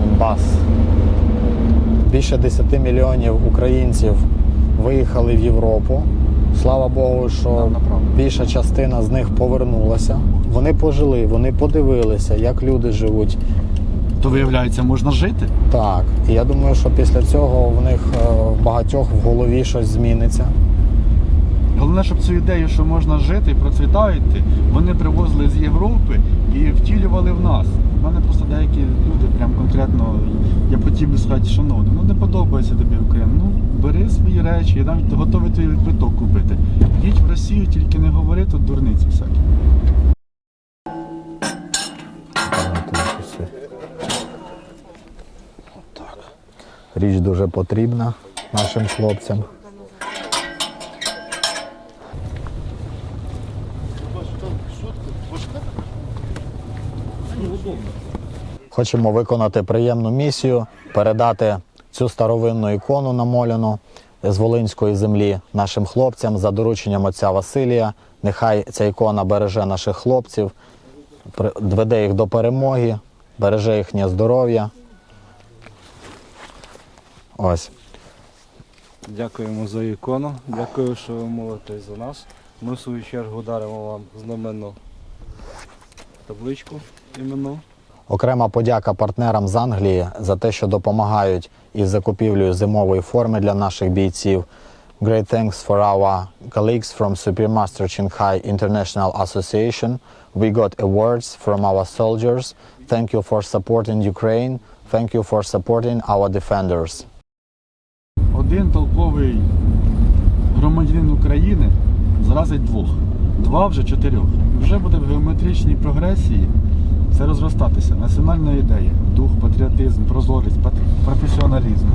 Донбас. Більше 10 мільйонів українців виїхали в Європу. Слава Богу, що більша частина з них повернулася. Вони пожили, вони подивилися, як люди живуть. То виявляється, можна жити. Так, і я думаю, що після цього в них е, в багатьох в голові щось зміниться. Головне, щоб цю ідею, що можна жити і процвітати, вони привозили з Європи і втілювали в нас. У мене просто деякі люди прям конкретно, я хотів би сказати, шановні, ну не подобається тобі Україна. Ну бери свої речі, я навіть готовий тобі квиток купити. Їдь в Росію, тільки не говори тут дурниці всякі. Річ дуже потрібна нашим хлопцям. Хочемо виконати приємну місію, передати цю старовинну ікону намоляну з Волинської землі нашим хлопцям за дорученням отця Василія. Нехай ця ікона береже наших хлопців, веде їх до перемоги, береже їхнє здоров'я. Ось. Дякуємо за ікону. Дякую, що ви молитесь за нас. Ми в свою чергу даримо вам знаменну табличку іменну. Окрема подяка партнерам з Англії за те, що допомагають із закупівлею зимової форми для наших бійців. Great thanks for our colleagues from Supermaster Shanghai International Association. We got awards from our soldiers. Thank you for supporting Ukraine. Thank you for supporting our defenders. Один толковий громадянин України заразить двох, два вже чотирьох. Вже буде в геометричній прогресії це розростатися. Національна ідея, дух, патріотизм, прозорість, професіоналізм.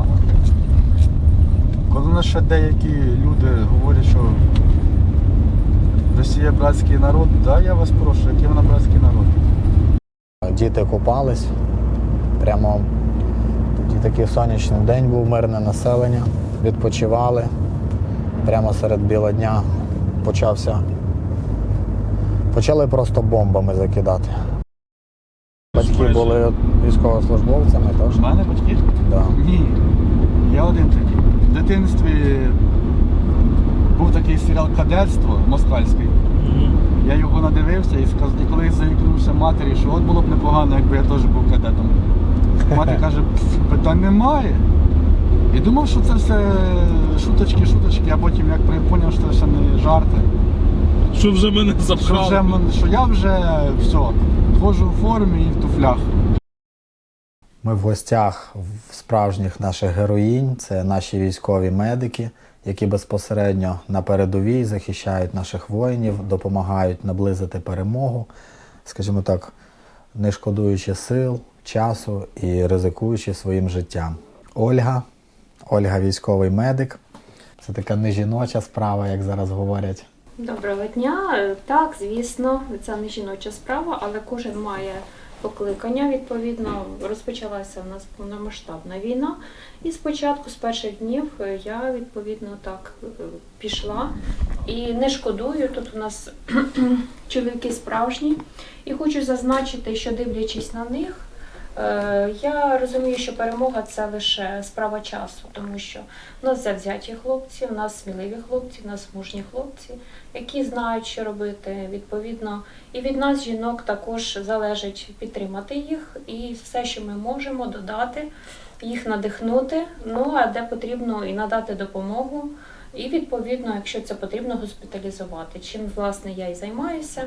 Коли нас ще деякі люди говорять, що Росія братський народ, да, я вас прошу, який вона братський народ? Діти купались. Прямо тоді такий сонячний день був, мирне населення. Відпочивали. Прямо серед біла дня почався. Почали просто бомбами закидати. Батьки були військовослужбовцями, У мене батьки? Да. Ні. Я один такий. В дитинстві був такий серіал Кадетство москальський. Я його надивився і сказав, і коли заікнувся матері, що от було б непогано, якби я теж був кадетом. Мати каже, «Пф, питань немає. І думав, що це все шуточки, шуточки, а потім як зрозумів, що це все не жарти. Що вже мене Що, вже, мен- що я вже все, ходжу в формі і в туфлях. Ми в гостях в справжніх наших героїнь. Це наші військові медики, які безпосередньо на передовій захищають наших воїнів, допомагають наблизити перемогу, скажімо так, не шкодуючи сил, часу і ризикуючи своїм життям. Ольга, Ольга військовий медик. Це така не жіноча справа, як зараз говорять. Доброго дня. Так, звісно, це не жіноча справа, але кожен має покликання. Відповідно, розпочалася у нас повномасштабна війна. І спочатку, з перших днів, я відповідно так е, пішла. І не шкодую, тут у нас чоловіки справжні. І хочу зазначити, що дивлячись на них, е, я розумію, що перемога це лише справа часу, тому що у нас завзяті хлопці, у нас сміливі хлопці, у нас мужні хлопці, які знають, що робити. Відповідно, і від нас, жінок, також залежить підтримати їх і все, що ми можемо додати, їх надихнути. Ну а де потрібно і надати допомогу. І відповідно, якщо це потрібно, госпіталізувати. Чим власне я і займаюся.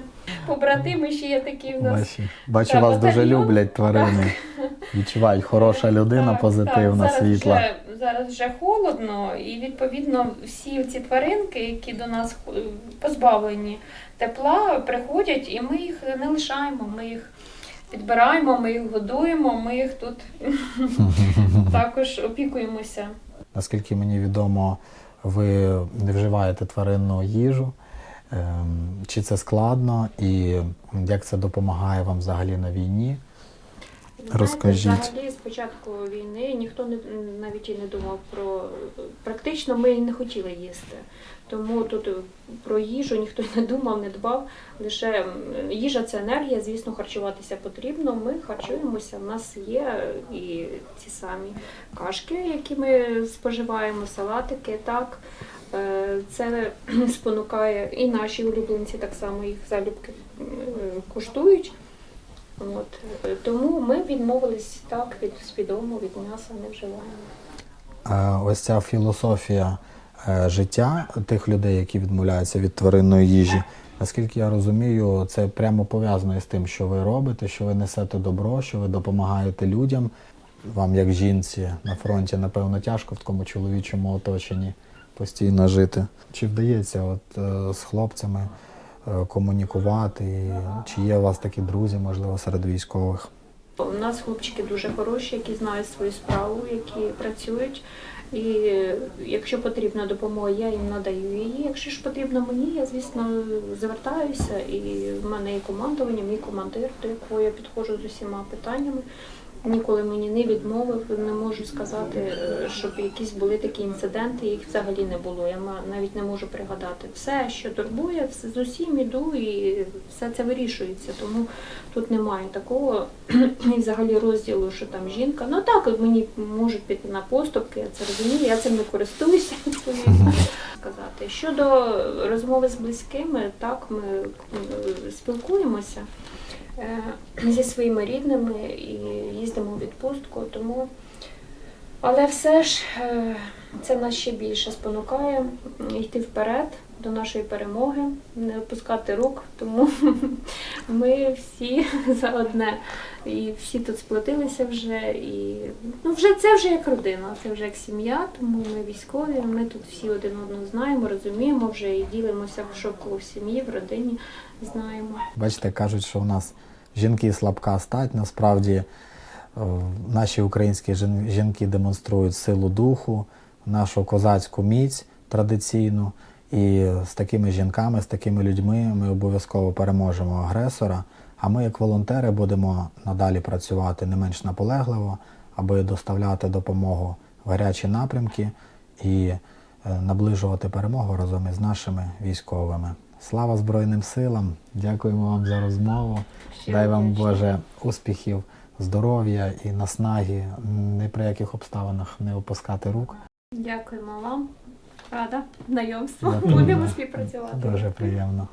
Побратими ще є такі в нас. Бачу, бачу Так, вас дуже люблять тварини. Відчувають хороша людина, Так, позитивна, так, світла. Зараз вже, зараз вже холодно, і відповідно всі ці тваринки, які до нас е, позбавлені тепла, приходять, і ми їх не лишаємо. Ми їх підбираємо, ми їх годуємо, ми їх тут також опікуємося. Наскільки мені відомо, ви не вживаєте тваринну їжу. Ем, Чи це складно і як це допомагає вам взагалі на війні? Розкажіть. Взагалі, з початку війни ніхто не навіть і не думав про практично ми і не хотіли їсти. Тому тут про їжу ніхто не думав, не дбав. Лише їжа це енергія, звісно, харчуватися потрібно. Ми харчуємося. У нас є і ці самі кашки, які ми споживаємо, салатики. Так Е, це спонукає і наші улюбленці так само їх залюбки м, куштують. От. Тому ми відмовились так від свідомо від м'яса не вживаємо. Ось ця філософія е, життя тих людей, які відмовляються від тваринної їжі. Наскільки я розумію, це прямо пов'язано із тим, що ви робите, що ви несете добро, що ви допомагаєте людям. Вам, як жінці на фронті, напевно, тяжко в такому чоловічому оточенні постійно жити. Чи вдається от, е, з хлопцями комунікувати? Чи є у вас такі друзі, можливо, серед військових? У нас хлопчики дуже хороші, які знають свою справу, які працюють. І якщо потрібна допомога, я їм надаю її. Якщо ж потрібно мені, я звісно звертаюся. І в мене є командування, мій командир, до якого я підходжу з усіма питаннями. Ніколи мені не відмовив, не можу сказати, е, щоб якісь були такі інциденти, їх взагалі не було. Я навіть не можу пригадати. Все, що турбує, все- з усім іду і все це вирішується. Тому тут немає такого і взагалі розділу, що там жінка. Ну так, мені можуть піти на поступки, я це розумію, я цим не користуюся. Сказати. Щодо розмови з близькими, так, ми е, спілкуємося зі своїми рідними і їздимо в відпустку, тому. Але все ж е, це нас ще більше спонукає йти вперед до нашої перемоги, не опускати рук, тому ми всі за одне. І всі тут сплотилися вже. І ну, вже це вже як родина, це вже як сім'я, тому ми військові, ми тут всі один одного знаємо, розуміємо вже і ділимося в шоку в сім'ї, в родині, знаємо. Бачите, кажуть, що у нас жінки слабка стать. Насправді е, наші українські жінки демонструють силу духу, нашу козацьку міць традиційну. І з такими жінками, з такими людьми ми обов'язково переможемо агресора. А ми, як волонтери, будемо надалі працювати не менш наполегливо, аби доставляти допомогу в гарячі напрямки і е, наближувати перемогу разом із нашими військовими. Слава Збройним силам! Дякуємо вам за розмову. Дай вам. Боже успіхів, здоров'я і наснаги, ні при яких обставинах не опускати рук. Дякуємо вам. Рада знайомство. Будемо співпрацювати. Дуже приємно.